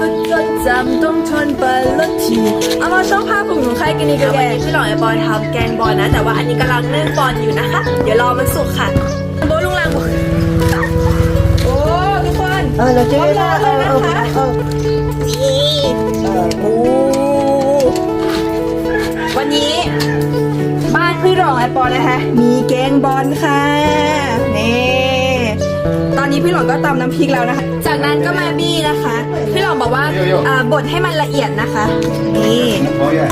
ก็จดจำต้องทนไปละทีเอามาช่องภาพของหนูใครกันนี่ก็เดี๋ยวแกวันนี้พี่หลอยบอลทำแกงบอลนะ แต่ว่าอันนี้กำลังนึ่งบอลอยู่นะคะ เดี๋ยวรอมันสุกค่ะโบลุงลังบอกโอ้ทุกคนเออเราจะพร้เลยนะคะเออโอ้วันนี้บ้านพี่รองไอปอนะคะมีแกงบอลค่ะ นนี้พี่หลองก็ตำน้ำพริกแล้วนะคะ จากนั้นก็มาบี้นะคะ พี่หลองบอกว่าอ่าบดให้มันละเอียดนะคะ นี่ Oye.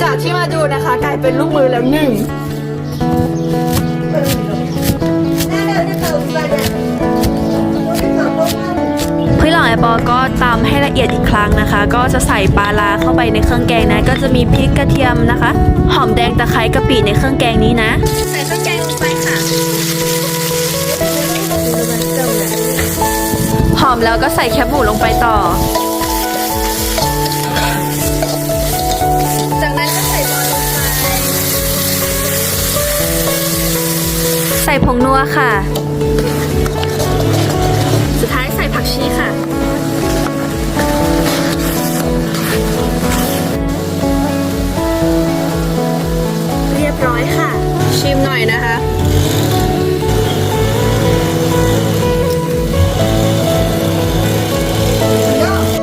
จากที่มาดูนะคะ กลายเป็นลูกมือแล้วหนึ่ง ก็ตำให้ละเอียดอีกครั้งนะคะ ก็จะใส่ปลาร้าเข้าไปในเครื่องแกงนะ ก็จะมีพริกกระเทียมนะคะ หอมแดงตะไคร้กะปิในเครื่องแกงนี้นะ ใส่เครื่องแกงลงไปค่ะหอมแล้วก็ใส่แคบหมูลงไปต่อจากนั้นก็ใส่บอลลงไปใส่ผงนัวค่ะ อยค่ะ ชิมหน่อยนะคะ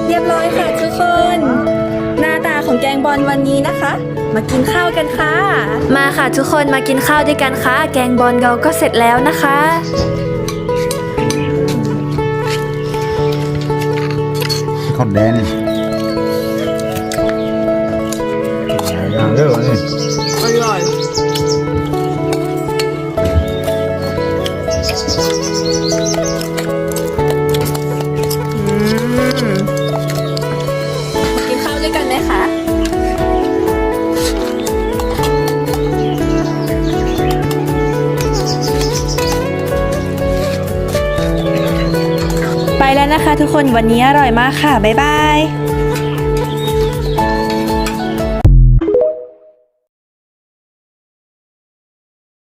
เรียบร้อยค่ะทุกคน หน้าตาของแกงบอลวันนี้นะคะ มากินข้าวกันค่ะ มาค่ะทุกคนมากินข้าวด้วยกันค่ะ แกงบอลเราก็เสร็จแล้วนะคะข้าวแดงอย่างเยอะนี่อร่อย กินข้าวด้วยกันไหมคะไปแล้วนะคะทุกคนวันนี้อร่อยมากค่ะ บ๊ายบาย